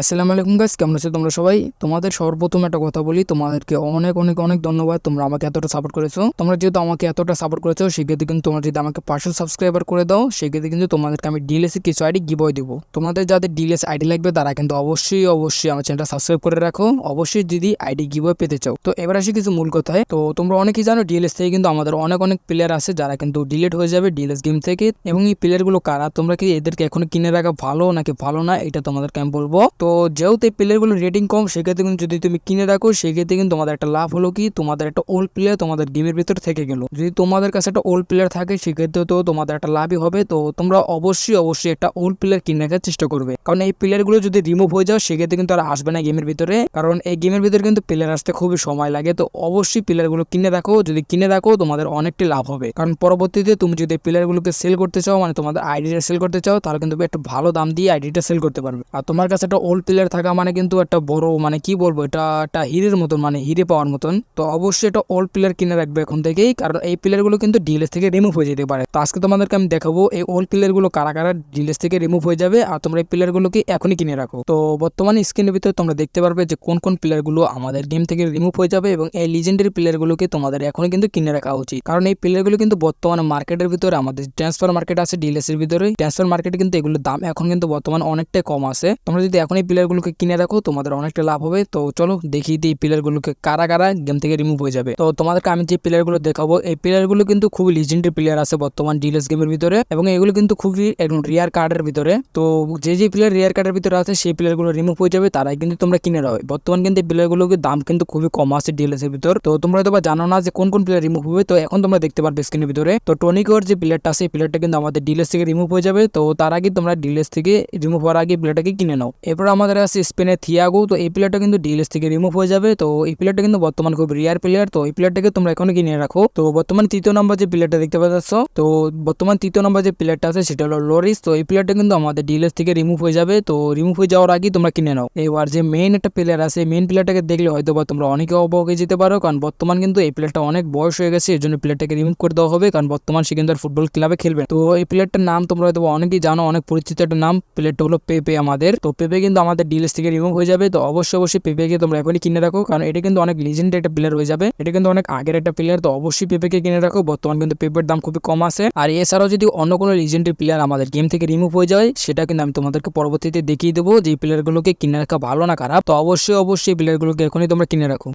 আসসালামু আলাইকুম গাইস কেমন আছো তোমরা সবাই? তোমাদের সর্বপ্রথম একটা কথা বলি, তোমাদেরকে অনেক অনেক অনেক ধন্যবাদ, তোমরা আমাকে এতটা সাপোর্ট করেছ। তোমরা যেহেতু আমাকে এতটা সাপোর্ট করেছ, সেক্ষেত্রে কিন্তু তোমরা যদি আমাকে পাঁচশো সাবস্ক্রাইবার করে দাও, সেক্ষেত্রে কিন্তু তোমাদেরকে আমি ডিএলএসি কিছু আইডি গিবয় দেবো। তোমাদের যাদের ডিএলএস আইডি লাগবে, তারা কিন্তু অবশ্যই অবশ্যই আমার চ্যানেলটা সাবস্ক্রাইব করে রাখো। অবশ্যই যদি আইডি গিবয় পেতে চাও। তো এবার আসি কিছু মূল কথায়। তো তোমরা অনেকেই জানো ডিএলএস থেকে কিন্তু আমাদের অনেক অনেক প্লেয়ার আছে, যারা কিন্তু ডিলিট হয়ে যাবে ডিএলএস গেম থেকে। এবং এই প্লেয়ারগুলো কারা? তোমরা কি এদেরকে এখনও কিনে রাখা ভালো নাকি ভালো না? এটা তোমাদেরকে আমি বলব। তো যেহেতু এই প্লেয়ারগুলোর রেটিং কম, সেক্ষেত্রে কিন্তু যদি তুমি কিনে রাখো সেক্ষেত্রে কিন্তু তোমাদের একটা লাভ হলো কি? তোমাদের একটা ওল্ড প্লেয়ার তোমাদের গেমের ভিতর থেকে গেল। যদি তোমাদের কাছে একটা ওল্ড প্লেয়ার থাকে সেক্ষেত্রে তো তোমাদের একটা লাভই হবে। তো তোমরা অবশ্যই অবশ্যই একটা ওল্ড প্লেয়ার কিনে রাখার চেষ্টা করবে। কারণ এই প্লেয়ারগুলো যদি রিমুভ হয়ে যাও সেক্ষেত্রে কিন্তু আর আসবে না গেমের ভিতরে। কারণ এই গেমের ভিতরে কিন্তু প্লেয়ার আসতে খুবই সময় লাগে। তো অবশ্যই প্লেয়ারগুলো কিনে রাখো যদি কিনে রাখো তোমাদের অনেকটি লাভ হবে। কারণ পরবর্তীতে তুমি যদি প্লেয়ারগুলোকে সেল করতে চাও মানে তোমাদের আইডিটা সেল করতে চাও, তাহলে কিন্তু একটু ভালো দাম দিয়ে আইডিটা সেল করতে পারবে। আর তোমার কাছে একটা ওল্ড প্লেয়ার থাকা মানে কিন্তু একটা বড় মানে কি বলব, এটা একটা হিরের মতন মানে হিরে পাওয়ার মতন। তো অবশ্যই এটা ওল্ড প্লেয়ার কিনে রাখবে এখন থেকেই, কারণ এই প্লেয়ারগুলো কিন্তু ডিএলএস থেকে রিমুভ হয়ে যেতে পারে। তো আজকে তোমাদেরকে আমি দেখাবো এই ওল্ড প্লেয়ারগুলো কারা কারা ডিএলএস থেকে রিমুভ হয়ে যাবে, আর তোমরা এই প্লেয়ারগুলোকে এখনই কিনে রাখো। তো বর্তমানে স্ক্রিনের ভিতরে তোমরা দেখতে পারবে যে কোন কোন প্লেয়ারগুলো আমাদের গেম থেকে রিমুভ হয়ে যাবে এবং এই লিজেন্ডারি প্লেয়ারগুলোকে তোমাদের এখনই কিন্তু কিনে রাখা উচিত। কারণ এই প্লেয়ারগুলো কিন্তু বর্তমানে মার্কেটের ভিতরে, আমাদের ট্রান্সফার মার্কেট আছে ডিএলএস এর ভিতরে। ট্রান্সফার মার্কেটে কিন্তু এগুলোর দাম এখন কিন্তু বর্তমানে অনেকটাই কম আছে। তোমরা যদি এখন এই প্লেয়ারগুলোকে কিনে রাখো, তোমাদের অনেকটা লাভ হবে। তো চলো দেখিয়ে দিই প্লেয়ারগুলোকে কারা কারা গেম থেকে রিমুভ হয়ে যাবে। তো তোমাদেরকে আমি যে প্লেয়ারগুলো দেখাবো, এই প্লেয়ারগুলো কিন্তু খুবই লিজেন্ডারি প্লেয়ার আছে বর্তমান ডিএলএস গেমের ভিতরে এবং এগুলো কিন্তু খুবই একদম রিয়ার কার্ডের ভিতরে। তো যে যে প্লেয়ার রিয়ার কার্ডের ভিতরে আছে, সেই প্লেয়ারগুলো রিমুভ হয়ে যাবে, তারাই কিন্তু তোমরা কিনে রাখো বর্তমান কিন্তু এই প্লেয়ারগুলোকে দাম কিন্তু খুবই কম আছে ডিএলএস ভিতর। তো তোমরা হয়তো জানো না যে কোন কোন প্লেয়ার রিমুভ হবে, তো এখন তোমরা দেখতে পারবে স্ক্রিনের ভিতরে। তো টনিকোর যে প্লেয়ারটা আছে, এই প্লেয়ারটা কিন্তু আমাদের ডিএলএস থেকে রিমুভ হয়ে যাবে। তো তার আগে তোমরা ডিএলএস থেকে রিমুভ হওয়ার আগে প্লেয়ারটাকে কিনে নাও। এরপর আমাদের আছে স্পেনের থিয়াগো, তো এই প্লেয়ারটা কিন্তু ডিএলএস থেকে রিমুভ হয়ে যাবে। তো এই প্লেয়ারটা কিন্তু বর্তমান খুব রিয়ার প্লেয়ার তো এই প্লেয়ারটাকে তোমরা এখনও কিনে রাখো। তো বর্তমান তৃতীয় নম্বর যে প্লেয়ারটা দেখতে পাচ্ছ, তো বর্তমান তৃতীয় নম্বর যে প্লেয়ারটা আছে, সেটা হলো লরিস তো এই প্লেয়ারটা কিন্তু আমাদের ডিএলএস থেকে রিমুভ হয়ে যাবে। তো রিমুভ হয়ে যাওয়ার আগেই তোমরা কিনে নাও। এবার যে মেইন একটা প্লেয়ার আছে মেইন প্লেয়ারটাকে দেখলে হয়তো বা তোমরা অনেকে অবাক হয়ে যেতে পারো, কারণ বর্তমান কিন্তু এই প্লেয়ারটা অনেক বয়স হয়ে গেছে এর জন্য প্লেয়ারটাকে রিমুভ করে দেওয়া হবে, কারণ বর্তমান সে কিন্তু আর ফুটবল ক্লাবে খেলবে তো এই প্লেয়ারটার নাম তোমরা হয়তো অনেকেই জানো, অনেক পরিচিত একটা নাম প্লেয়ারটা হলো পেপে আমাদের। তো পেপে কিন্তু আমাদের ডিলস থেকে রিমুভ হয়ে যাবে। তো অবশ্যই অবশ্যই পেপেকে তোমরা এখনই কিনে রাখো, কারণ এটা কিন্তু অনেক লিজেন্ড একটা প্লেয়ার হয়ে যাবে। এটা কিন্তু অনেক আগের একটা প্লেয়ার তো অবশ্যই পেপেকে কিনে রাখো। বর্তমান কিন্তু পেপের দাম খুবই কম আছে। আর এছাড়াও যদি অন্য কোনো লিজেন্ডের প্লেয়ার আমাদের গেম থেকে রিমুভ হয়ে যায়, সেটা কিন্তু আমি তোমাদেরকে পরবর্তীতে দেখিয়ে দেবো যে প্লেয়ারগুলোকে কিনে রাখা ভালো না খারাপ। তো অবশ্যই অবশ্যই প্লেয়ারগুলোকে এখনই তোমরা কিনে রাখো।